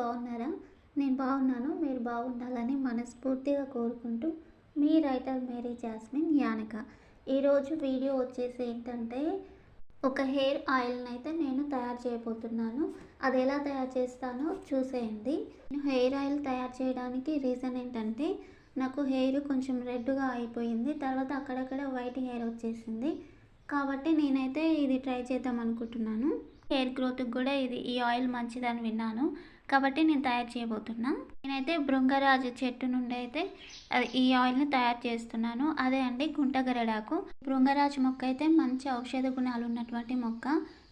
బాగున్నారా? నేను బాగున్నాను మీరు బాగుండాలని మనస్ఫూర్తిగా కోరుకుంటూ మీ రైటర్ మేరీ జాస్మిన్ యానక. ఈరోజు వీడియో వచ్చేసి ఏంటంటే ఒక హెయిర్ ఆయిల్ని అయితే నేను తయారు చేయబోతున్నాను. అది ఎలా తయారు చేస్తానో చూసేయండి. నేను హెయిర్ ఆయిల్ తయారు చేయడానికి రీజన్ ఏంటంటే నాకు హెయిర్ కొంచెం రెడ్గా అయిపోయింది. తర్వాత అక్కడక్కడ వైట్ హెయిర్ వచ్చేసింది. కాబట్టి నేనైతే ఇది ట్రై చేద్దాం అనుకుంటున్నాను. హెయిర్ గ్రోత్కి కూడా ఇది ఈ ఆయిల్ మంచిదని విన్నాను. కాబట్టి నేను తయారు చేయబోతున్నా. నేనైతే బృంగరాజు చెట్టు నుండి అయితే ఈ ఆయిల్ని తయారు చేస్తున్నాను. అదే అండి గుంటగరడాకు. బృంగరాజు మొక్క అయితే మంచి ఔషధ గుణాలు ఉన్నటువంటి మొక్క.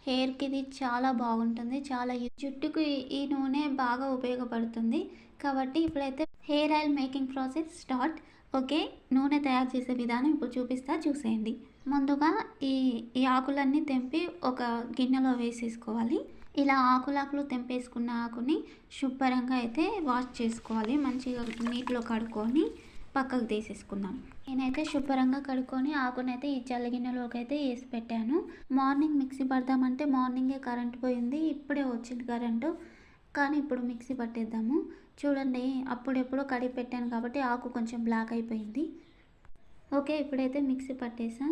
హెయిర్కి ఇది చాలా బాగుంటుంది. చాలా జుట్టుకు ఈ- ఈ నూనె బాగా ఉపయోగపడుతుంది. కాబట్టి ఇప్పుడైతే hair oil making process start. Okay నూనె తయారు చేసే విధానం ఇప్పుడు చూపిస్తా చూసేయండి. ముందుగా ఈ ఈ ఆకులన్నీ తెంపి ఒక గిన్నెలో వేసేసుకోవాలి. ఇలా ఆకులాకులు తెంపేసుకున్న ఆకుని శుభ్రంగా అయితే వాష్ చేసుకోవాలి. మంచిగా నీటిలో కడుక్కొని పక్కకు తీసేసుకుందాం. నేనైతే శుభ్రంగా కడుక్కొని ఆకునైతే ఈ చల్ల గిన్నెలోకి అయితే వేసి పెట్టాను. మార్నింగ్ మిక్సీ పడదామంటే మార్నింగే కరెంట్ పోయింది. ఇప్పుడే వచ్చింది కరెంటు. కానీ ఇప్పుడు మిక్సీ పట్టేద్దాము. చూడండి అప్పుడెప్పుడో కడిగి పెట్టాను కాబట్టి ఆకు కొంచెం బ్లాక్ అయిపోయింది. ఓకే ఇప్పుడైతే మిక్సీ పట్టేసాం.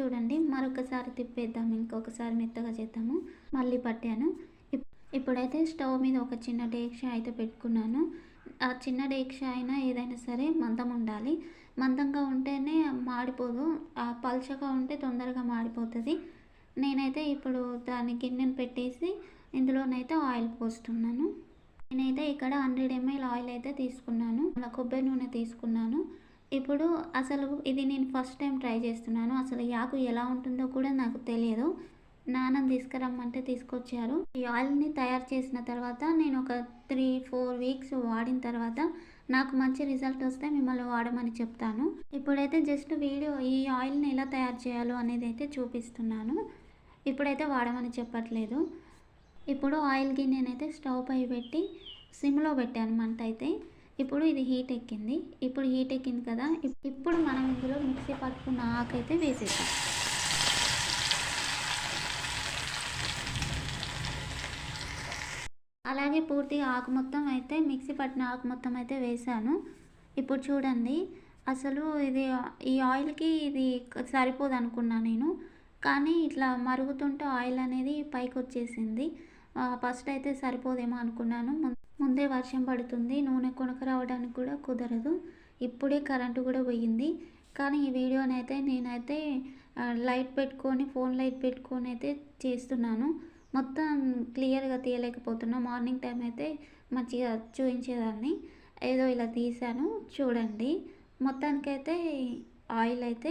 చూడండి మరొకసారి తిప్పేద్దాం ఇంకొకసారి మెత్తగా చేద్దాము. మళ్ళీ పట్టాను. ఇప్- ఇప్పుడైతే స్టవ్ మీద ఒక చిన్న డేక్ష అయితే పెట్టుకున్నాను. ఆ చిన్న డేక్ష అయినా ఏదైనా సరే మందం ఉండాలి. మందంగా ఉంటేనే మాడిపోదు. ఆ పల్చగా ఉంటే తొందరగా మాడిపోతుంది. నేనైతే ఇప్పుడు దాని గిన్నెను పెట్టేసి ఇందులోనైతే ఆయిల్ పోస్తున్నాను. నేనైతే ఇక్కడ హండ్రెడ్ ఎంఎల్ ఆయిల్ అయితే తీసుకున్నాను. అలా కొబ్బరి నూనె తీసుకున్నాను. ఇప్పుడు అసలు ఇది నేను ఫస్ట్ టైం ట్రై చేస్తున్నాను. అసలు యాకు ఎలా ఉంటుందో కూడా నాకు తెలియదు. నాన్న తీసుకురమ్మంటే తీసుకొచ్చారు. ఈ ఆయిల్ని తయారు చేసిన తర్వాత నేను ఒక త్రీ ఫోర్ వీక్స్ వాడిన తర్వాత నాకు మంచి రిజల్ట్ వస్తే మిమ్మల్ని వాడమని చెప్తాను. ఇప్పుడైతే జస్ట్ వీడియో ఈ ఆయిల్ని ఎలా తయారు చేయాలో అనేది అయితే చూపిస్తున్నాను. ఇప్పుడైతే వాడమని చెప్పట్లేదు. ఇప్పుడు ఆయిల్ గిన్నెనైతే స్టవ్ పై పెట్టి సిమ్లో పెట్టాను మంట అయితే. ఇప్పుడు ఇది హీట్ ఎక్కింది. ఇప్పుడు హీట్ ఎక్కింది కదా. ఇప్- ఇప్పుడు మనం ఇందులో మిక్సీ పట్టుకున్న ఆకైతే వేసేసాం అలాగే పూర్తిగా ఆకు మొత్తం అయితే మిక్సీ పట్టిన ఆకు మొత్తం అయితే వేసాను. ఇప్పుడు చూడండి అసలు ఇది ఈ ఆయిల్కి ఇది సరిపోదు అనుకున్నా నేను. కానీ ఇట్లా మరుగుతుంటే ఆయిల్ అనేది పైకి వచ్చేసింది ఫస్ట్ అయితే సరిపోదేమో అనుకున్నాను. ముందే వర్షం పడుతుంది. నూనె కొనుక రావడానికి కూడా కుదరదు. ఇప్పుడే కరెంటు కూడా పోయింది. కానీ ఈ వీడియోని అయితే నేనైతే లైట్ పెట్టుకొని ఫోన్ లైట్ పెట్టుకొని అయితే చేస్తున్నాను. మొత్తం క్లియర్గా తీయలేకపోతున్నా. మార్నింగ్ టైం అయితే మంచిగా చూపించేదాన్ని. ఏదో ఇలా తీసాను చూడండి. మొత్తానికైతే ఆయిల్ అయితే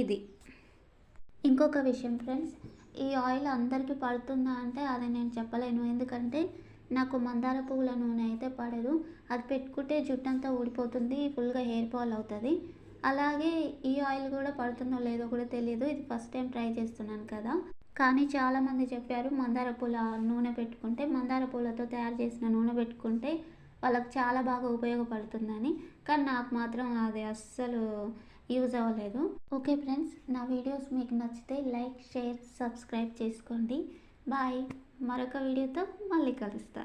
ఇది. ఇంకొక విషయం ఫ్రెండ్స్. ఈ ఆయిల్ అందరికీ పడుతుందా అంటే అది నేను చెప్పలేను. ఎందుకంటే నాకు మందార పువ్వుల నూనె అయితే పడదు. అది పెట్టుకుంటే జుట్టు అంతా ఊడిపోతుంది ఫుల్గా హెయిర్ ఫాల్ అవుతుంది. అలాగే ఈ ఆయిల్ కూడా పడుతుందో లేదో కూడా తెలియదు ఇది ఫస్ట్ టైం ట్రై చేస్తున్నాను కదా. కానీ చాలామంది చెప్పారు మందార పూల నూనె పెట్టుకుంటే మందార పూలతో తయారు చేసిన నూనె పెట్టుకుంటే వాళ్ళకి చాలా బాగా ఉపయోగపడుతుందని. కానీ నాకు మాత్రం అది అస్సలు యూజ్ అవ్వలేదు. ఓకే ఫ్రెండ్స్ నా వీడియోస్ మీకు నచ్చితే లైక్ షేర్ సబ్స్క్రైబ్ చేసుకోండి. బాయ్. మరొక వీడియోతో మళ్ళీ కలుస్తా.